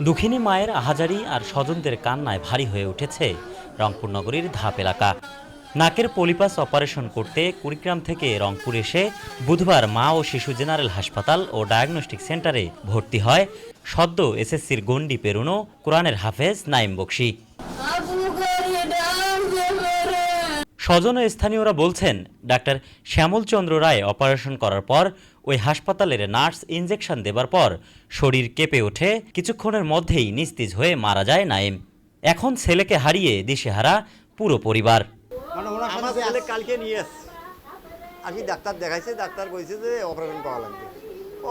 দুঃখিনী মায়ের আহাজারি আর স্বজনদের কান্নায় ভারী হয়ে উঠেছে রংপুর নগরীর ধাপ এলাকা। নাকের পলিপাস অপারেশন করতে কুড়িগ্রাম থেকে রংপুর এসে বুধবার মা ও শিশু জেনারেল হাসপাতাল ও ডায়াগনস্টিক সেন্টারে ভর্তি হয়। সদ্য এসএসসির গণ্ডি পেরুনো কোরআনের হাফেজ নাইম বকশি স্বজন ও স্থানীয়রা বলছেন ডাক্তার শ্যামলচন্দ্র রায় অপারেশন করার পর ওই হাসপাতালের নার্স ইনজেকশন দেবার পর শরীর কেঁপে ওঠে কিছুক্ষণের মধ্যেই নিস্তেজ হয়ে মারা যায় নাইম এখন ছেলেকে হারিয়ে দিশেহারা পুরো পরিবার। মানে আমার ছেলে কালকে নিয়ে আসছে আমি ডাক্তার দেখাইছে ডাক্তার কইছে যে অপারেশন করা লাগবে।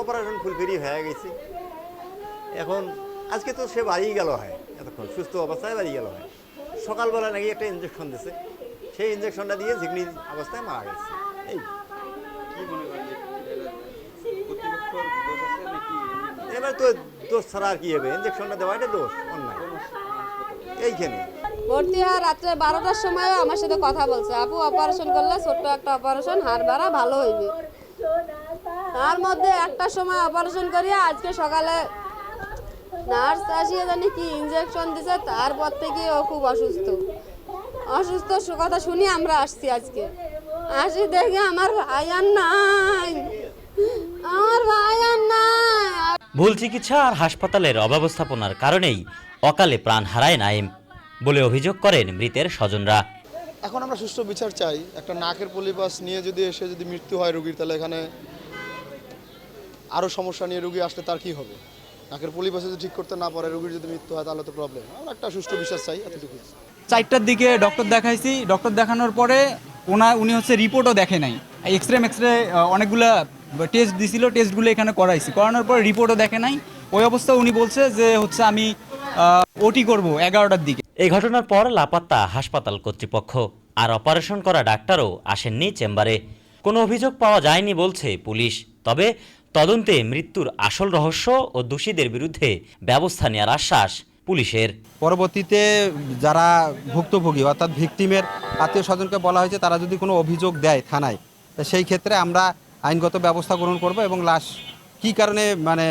অপারেশন ফুলফিরি হয়ে গেছে। এখন আজকে তো সে বাড়ি গেল হয় এতক্ষণ সুস্থ অবস্থায় বাড়ি গেল হয়। সকালবেলা নাকি একটা ইঞ্জেকশন দিছে। সেই ইঞ্জেকশনটা দিয়ে ঝিকনি অবস্থায় মারা গেছে। এই। এবার তো দোষ ছাড়া আর কি হবে? ইঞ্জেকশনটা দেওয়া এটা দোষ অন্যায়। এইখানে। ভর্তি হওয়ার রাত্রে বারোটার সময় আমার সাথে কথা বলছে। আপু অপারেশন করলে ছোট্ট একটা অপারেশন হাড় বাড়া ভালো হইবে। তার মধ্যে একটা সময় অপারেশন করিয়া আজকে সকালে নার্স আসিয়ে জানি কি ইঞ্জেকশন দিছে তারপর থেকে ও খুব অসুস্থ। অসুস্থ সু- কথা শুনি আমরা আসছি আজকে। আসি দেখি আমার ভাই আর নাই। আমার ভাই আর নাই। ভুল চিকিৎসা আর হাসপাতালের অব্যবস্থাপনার কারণেই অকালে প্রাণ হারায় নাইম বলে অভিযোগ করেন মৃতের স্বজনরা। এখন আমরা সুস্থ বিচার চাই। একটা নাকের পলিপাস নিয়ে যদি এসে যদি মৃত্যু হয় রুগীর তাহলে এখানে আরও সমস্যা নিয়ে রুগী আসলে তার কি হবে? নাকের পলিপাস যদি ঠিক করতে না পারে রুগীর যদি মৃত্যু হয় তাহলে তো প্রবলেম আমরা একটা সুষ্ঠু বিচার চাই এতটুকু চারটার দিকে ডক্টর দেখাইছি। ডক্টর দেখানোর পরে ওনা উনি হচ্ছে রিপোর্টও দেখে নাই। এক্স রে এক্স রে অনেকগুলো টেস্ট দিছিল টেস্টগুলো এখানে করাইছি। করানোর পরে রিপোর্টও দেখে নাই। ওই অবস্থা উনি বলছে যে হচ্ছে আমি ওটি করব এগারোটার দিকে। এই ঘটনার পর লাপাত্তা হাসপাতাল কর্তৃপক্ষ। আর অপারেশন করা ডাক্তারও আসেননি চেম্বারে। কোনো অভিযোগ পাওয়া যায়নি বলছে পুলিশ। তবে তদন্তে মৃত্যুর আসল রহস্য ও দোষীদের বিরুদ্ধে ব্যবস্থা নেওয়ার আশ্বাস পুলিশের। পরবর্তীতে যারা ভুক্তভোগী, অর্থাৎ ভিকটিমের আত্মীয় স্বজনকে বলা হয়েছে, তারা যদি কোনো অভিযোগ দেয় থানায় সেই ক্ষেত্রে আমরা আইনগত ব্যবস্থা গ্রহণ করব এবং লাশ কী কারণে মানে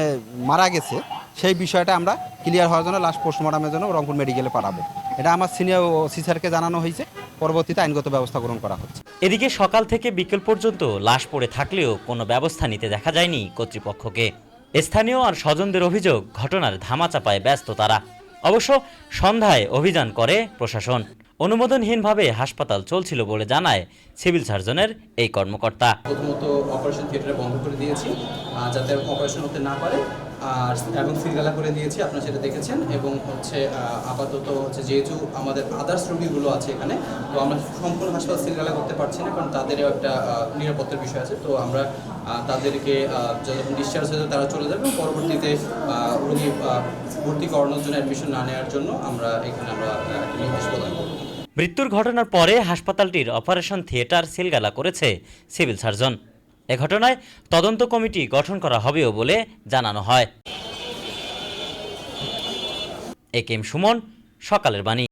মারা গেছে, সেই বিষয়টা আমরা ক্লিয়ার হওয়ার জন্য লাশ পোস্টমর্টমের জন্য রংপুর মেডিকেলে পাঠাবো। এটা আমার সিনিয়র অফিসারকে জানানো হয়েছে। পরবর্তীতে আইনগত ব্যবস্থা গ্রহণ করা হচ্ছে। এদিকে সকাল থেকে বিকেল পর্যন্ত লাশ পড়ে থাকলেও কোনো ব্যবস্থা নিতে দেখা যায়নি কর্তৃপক্ষকে। স্থানীয় আর স্বজনদের অভিযোগ, ঘটনার ধামাচাপায় ব্যস্ত তারা। অবশ্য সন্ধ্যায় অভিযান করে প্রশাসন। অনুমোদনহীনভাবে হাসপাতাল চলছিল বলে জানায় সিভিল সার্জনের এই কর্মকর্তা। প্রথমত অপারেশন থিয়েটারে বন্ধ করে দিয়েছি যাতে অপারেশন হতে না পারে, আর এবং সিলগালা করে দিয়েছি, আপনারা সেটা দেখেছেন, এবং হচ্ছে আপাতত হচ্ছে যেহেতু আমাদের আদার্স রোগীগুলো আছে এখানে, তো আমরা সম্পূর্ণ হাসপাতাল সিলগালা করতে পারছি না, কারণ তাদেরও একটা নিরাপত্তার বিষয় আছে, তো আমরা তাদেরকে যখন ডিসচার্জ হয়ে তারা চলে যাবে, পরবর্তীতে ভর্তি করানোর জন্য অ্যাডমিশন না নেওয়ার জন্য আমরা এখানে আমরা মৃত্যুর ঘটনার পরে হাসপাতালটির অপারেশন থিয়েটার সিলগালা করেছে সিভিল সার্জন। এ ঘটনায় তদন্ত কমিটি গঠন করা হবেও বলে জানানো হয়। এ কেম সুমন, সকালের বাণী।